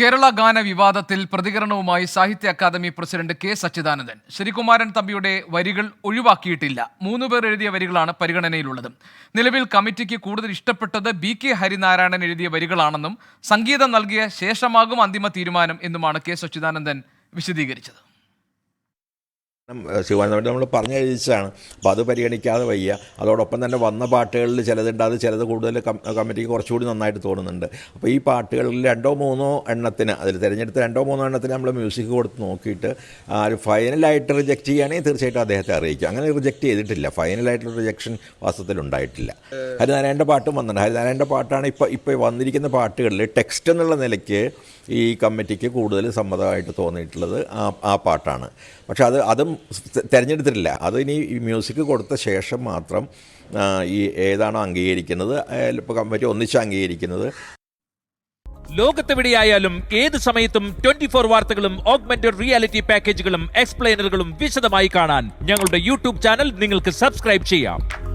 കേരള ഗാന വിവാദത്തിൽ പ്രതികരണവുമായി Sahitya academy president K Sachidanandan. Sreekumaran തമ്പിയുടെ വരികൾ ഒഴിവാക്കിയിട്ടില്ല. മൂന്നുപേർ എഴുതിയ വരികളാണ് പരിഗണനയിലുള്ളത്. നിലവിൽ കമ്മിറ്റിക്ക് കൂടുതൽ ഇഷ്ടപ്പെട്ടത് ബി കെ ഹരിനാരായണൻ എഴുതിയ വരികളാണെന്നും സംഗീതം നൽകിയ ശേഷമാകും അന്തിമ തീരുമാനം എന്നുമാണ് കെ സച്ചിദാനന്ദൻ വിശദീകരിച്ചത്. ശിവാനന്ദ നമ്മൾ പറഞ്ഞു കഴിച്ചാണ് അപ്പോൾ അത് പരിഗണിക്കാതെ വയ്യ. അതോടൊപ്പം തന്നെ വന്ന പാട്ടുകളിൽ ചിലതുണ്ട്. അത് ചിലത് കൂടുതൽ കമ്മിറ്റിക്ക് കുറച്ചുകൂടി നന്നായിട്ട് തോന്നുന്നുണ്ട്. അപ്പോൾ ഈ പാട്ടുകളിൽ രണ്ടോ മൂന്നോ എണ്ണത്തിന് അതിൽ തിരഞ്ഞെടുത്ത രണ്ടോ മൂന്നോ എണ്ണത്തിന് നമ്മൾ മ്യൂസിക് കൊടുത്ത് നോക്കിയിട്ട് ഒരു ഫൈനലായിട്ട് റിജക്റ്റ് ചെയ്യുകയാണെങ്കിൽ തീർച്ചയായിട്ടും അദ്ദേഹത്തെ അറിയിക്കും. അങ്ങനെ റിജക്റ്റ് ചെയ്തിട്ടില്ല. ഫൈനലായിട്ടുള്ള റിജക്ഷൻ വാസ്തവത്തിൽ ഉണ്ടായിട്ടില്ല. ഹരിനാരായണന്റെ പാട്ടും വന്നിട്ടുണ്ട്. ഹരിനാരായണന്റെ പാട്ടാണ് ഇപ്പോൾ ഇപ്പോൾ വന്നിരിക്കുന്ന പാട്ടുകളിൽ ടെക്സ്റ്റ് എന്നുള്ള നിലയ്ക്ക് ഈ കമ്മിറ്റിക്ക് കൂടുതൽ സമ്മതമായിട്ട് തോന്നിയിട്ടുള്ളത് ആ ആ പാട്ടാണ്. പക്ഷേ അത് അതും തിരഞ്ഞെടുത്തിട്ടില്ല. അത് ഇനി മ്യൂസിക് കൊടുത്ത ശേഷം മാത്രം ഈ ഏതാണോ അംഗീകരിക്കുന്നത് ഇപ്പോൾ കമ്മിറ്റി ഒന്നിച്ച് അംഗീകരിക്കുന്നത്. ലോകത്തെവിടെയായാലും ഏത് സമയത്തും ട്വന്റി ഫോർ വാർത്തകളും ഓഗ്മെന്റഡ് റിയാലിറ്റി പാക്കേജുകളും എക്സ്പ്ലെയിനറുകളും വിശദമായി കാണാൻ ഞങ്ങളുടെ യൂട്യൂബ് ചാനൽ നിങ്ങൾക്ക് സബ്സ്ക്രൈബ് ചെയ്യാം.